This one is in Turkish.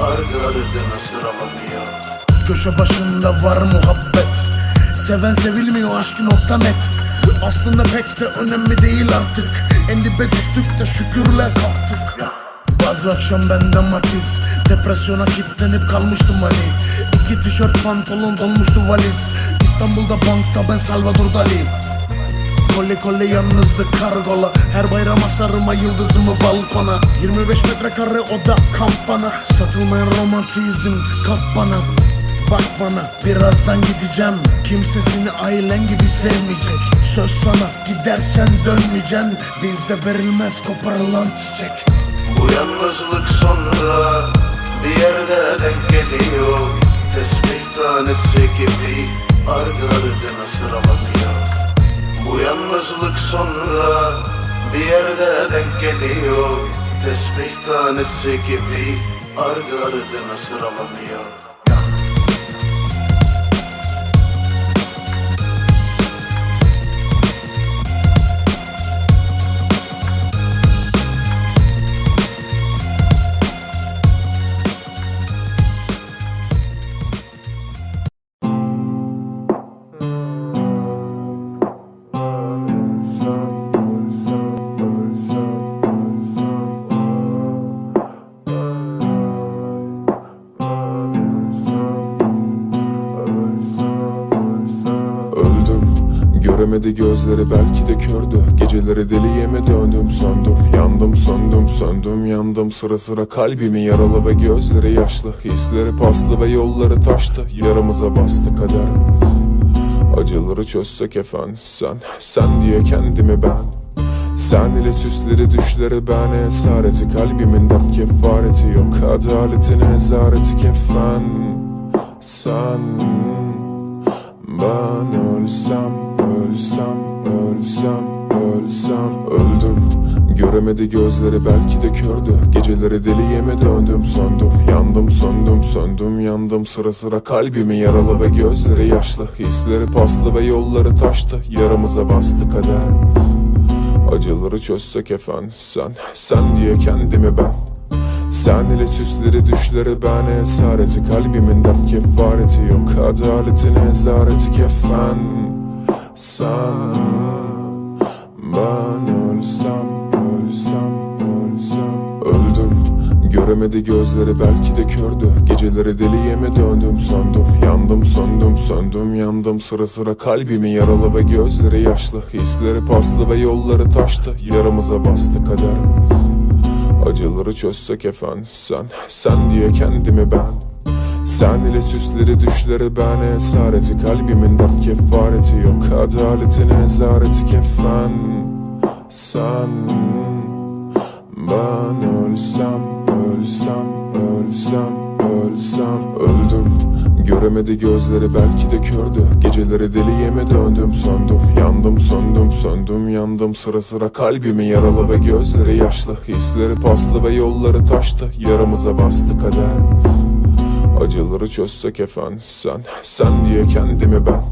ardına sıralanıyor Köşe başında var muhabbet. Seven sevilmiyor aşkı nokta net. Aslında pek de önemli değil artık. En dibe düştük de şükürle kalktık. Bazı akşam bende matiz. Depresyona kilitlenip kalmıştım hani İki tişört pantolon dolmuştu valiz. İstanbul'da bankta ben Salvador Dali Kole kole yalnızlık kargola. Her bayram asarıma yıldızımı balkona. 25 metrekare oda kampana. Satılmayan romantizm kap bana. Bak bana birazdan gideceğim. Kimse seni ailen gibi sevmeyecek. Söz sana gidersen dönmeyeceksin Bizde verilmez koparılan çiçek. Bu yalnızlık sonra bir yerde denk geliyor. Tesbih tanesi gibi ardı ardına Bu yalnızlık sonra bir yerde denk geliyor. Tesbih tanesi gibi ardı ardına sıralanıyor Göremedi gözleri belki de kördü. Geceleri deliye mi döndüm söndüm Yandım söndüm söndüm yandım. Sıra sıra kalbimi yaralı ve gözleri yaşlı. Hisleri paslı ve yolları taştı Yaramıza bastı kader. Acıları çözsek efendim sen Sen diye kendimi ben. Sen ile süsleri düşleri ben esareti Kalbimin dert kefareti yok. Adaletin ezareti kefen. Sen ben ölsem, ölsem, ölsem, ölsem Öldüm. Göremedi gözleri belki de kördü. Geceleri deliye mi döndüm söndüm. Yandım söndüm söndüm yandım. Sıra sıra kalbimi yaralı ve gözleri yaşlı. Hisleri paslı ve yolları taştı. Yaramıza bastı kader. Acıları çözsek efendim sen Sen diye kendimi ben. Sen ile süsleri düşleri ben esareti. Kalbimin dert kefareti yok Adaletin ezareti kefen Sen Ben ölsem Ölsem Ölsem. Öldüm. Göremedi gözleri belki de kördü. Geceleri deliye mi döndüm söndüm. Yandım söndüm söndüm yandım. Sıra sıra kalbimi yaralı ve gözleri yaşlı. Hisleri paslı ve yolları taştı. Yaramıza bastı kader. Acıları çözsek efendim sen Sen diye kendimi ben Sen ile süsleri düşleri ben esareti Kalbimin dert kefareti yok. Adaletin ezareti kefen. Sen Ben ölsem Ölsem Ölsem Ölsem. Öldüm. Göremedi gözleri belki de kördü. Geceleri deliye mi döndüm söndüm. Yandım söndüm söndüm yandım. Sıra sıra kalbimi yaralı ve gözleri yaşlı. Hisleri paslı ve yolları taştı. Yaramıza bastı kader Acıları çözsek efendim sen Sen diye kendimi ben